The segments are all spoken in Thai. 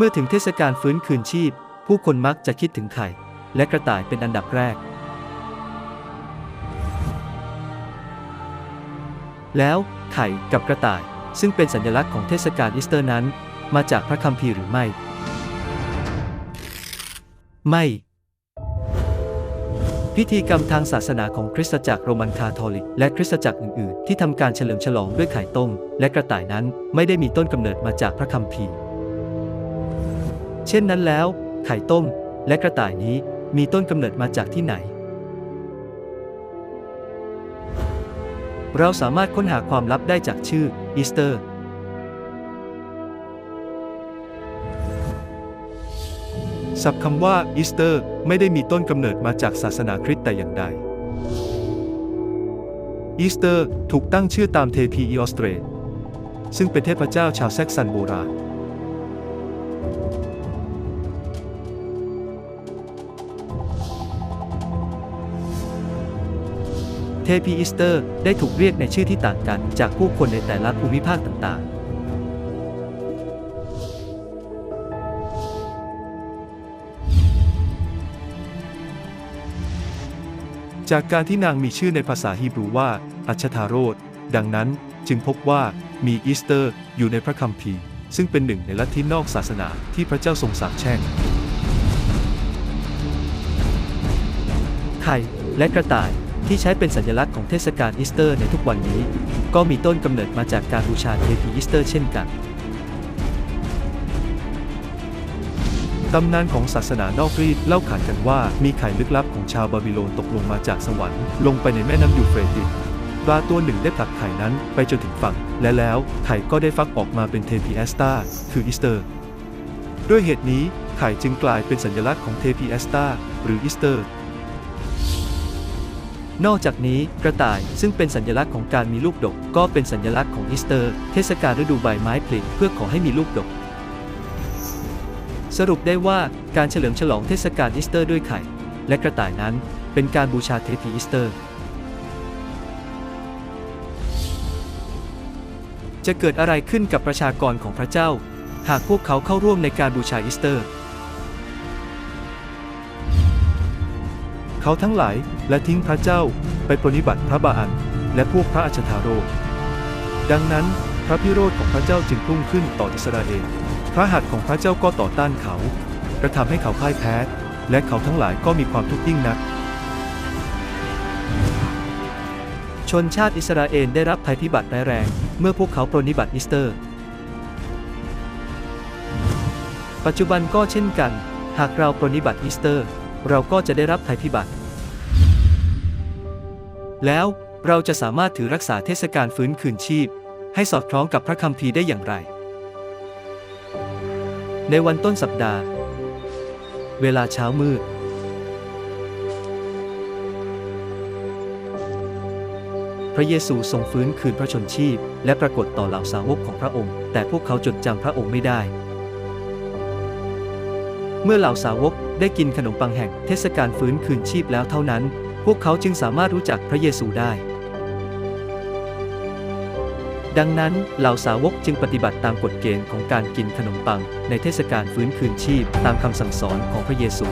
เมื่อถึงเทศกาลฟื้นคืนชีพ ผู้คนมักจะคิดถึงไข่ และกระต่ายเป็นอันดับแรก แล้วไข่กับกระต่ายซึ่งเป็นสัญลักษณ์ของเทศกาลอีสเตอร์นั้น มาจากพระคัมภีร์หรือไม่ ไม่ พิธีกรรมทางศาสนาของคริสตจักรโรมันคาทอลิก และคริสตจักรอื่น ๆ ที่ทำการเฉลิมฉลองด้วยไข่ต้ม และกระต่ายนั้นไม่ได้มีต้นกำเนิดมาจากพระคัมภีร์ เช่นนั้นแล้ว ไข่ต้มและกระต่ายนี้มีต้นกำเนิดมาจากที่ไหน เราสามารถค้นหาความลับได้จากชื่ออีสเตอร์ ศัพท์คำว่าอีสเตอร์ไม่ได้มีต้นกำเนิดมาจากศาสนาคริสต์แต่อย่างใดอีสเตอร์ถูกตั้งชื่อตามเทพีอีออสเตรซึ่งเป็นเทพเจ้าชาวแซกซันโบราณ เทพีอีสเตอร์ได้ถูกเรียกในชื่อที่ต่างกันจากผู้คนในแต่ละภูมิภาคต่างๆจากการที่นางมีชื่อในภาษาฮีบรูว่าอัชทาโรดดังนั้นจึงพบว่ามีอีสเตอร์อยู่ในพระคัมภีร์ ซึ่งเป็นหนึ่งในลัทธินอกศาสนาที่พระเจ้าทรงสาปแช่งไข่และกระต่าย ที่ใช้เป็นสัญลักษณ์ของเทศกาลอีสเตอร์ในทุกวันนี้ ก็มีต้นกำเนิดมาจากการบูชาเทพีอีสเตอร์เช่นกันตำนานของศาสนานอกรีดเล่าขานกันว่ามีไข่ลึกลับของชาวบาบิโลนตกลงมาจากสวรรค์ลงไปในแม่น้ำยูเฟรติสปลาตัวหนึ่งได้ผลักไข่นั้นไปจนถึงฝั่ง และแล้วไข่ก็ได้ฟักออกมาเป็นเทพีแอสตาคืออีสเตอร์ ด้วยเหตุนี้ไข่จึงกลายเป็นสัญลักษณ์ของเทพีแอสตาหรืออีสเตอร์ นอกจากนี้กระต่ายซึ่งเป็นสัญลักษณ์ของการมีลูกดก ก็เป็นสัญลักษณ์ของอีสเตอร์ เทศกาลฤดูใบไม้ผลิเพื่อขอให้มีลูกดก สรุปได้ว่าการเฉลิมฉลองเทศกาลอีสเตอร์ด้วยไข่ และกระต่ายนั้นเป็นการบูชาเทพีอีสเตอร์ จะเกิดอะไรขึ้นกับประชากรของพระเจ้า หากพวกเขาเข้าร่วมในการบูชาอีสเตอร์ เขาทั้งหลาย และทิ้งพระเจ้าไปปรนนิบัติพระบาอันและพวกพระอัชทาโรดังนั้นพระพิโรธของพระเจ้าจึงพุ่งขึ้นต่ออิสราเอลพระหัตถ์ของพระเจ้าก็ต่อต้านเขา กระทำให้เขาพ่ายแพ้ และเขาทั้งหลายก็มีความทุกข์ยิ่งนัก ชนชาติอิสราเอลได้รับภัยพิบัติร้ายแรง เมื่อพวกเขาปรนนิบัติอีสเตอร์ ปัจจุบันก็เช่นกัน หากเราปรนนิบัติอีสเตอร์ เราก็จะได้รับภัยพิบัติ แล้วเราจะสามารถถือรักษาเทศกาลฟื้นคืนชีพ ให้สอดคล้องกับพระคัมภีร์ได้อย่างไร ในวันต้นสัปดาห์ เวลาเช้ามืด พระเยซูทรงฟื้นคืนพระชนชีพ และปรากฏต่อเหล่าสาวกของพระองค์ แต่พวกเขาจดจำพระองค์ไม่ได้ เมื่อเหล่าสาวกได้กินขนมปังแห่งเทศกาลฟื้นคืนชีพแล้วเท่านั้น พวกเขาจึงสามารถรู้จักพระเยซูได้ ดังนั้นเหล่าสาวกจึงปฏิบัติตามกฎเกณฑ์ของการกินขนมปัง ในเทศกาลฟื้นคืนชีพตามคำสั่งสอนของพระเยซู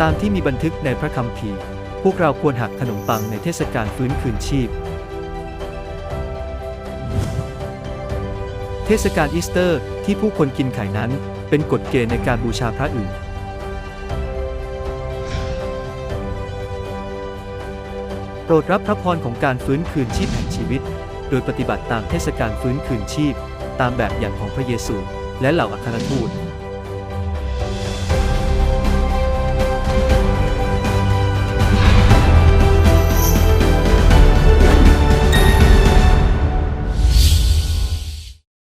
ตามที่มีบันทึกในพระคัมภีร์ พวกเราควรหักขนมปังในเทศกาลฟื้นคืนชีพเทศกาลอีสเตอร์ที่ผู้คนกินไข่นั้นเป็นกฎเกณฑ์ในการบูชาพระอื่น โปรดรับพระพรของการฟื้นคืนชีพแห่งชีวิต โดยปฏิบัติตามเทศกาลฟื้นคืนชีพ ตามแบบอย่างของพระเยซู และเหล่าอัครทูต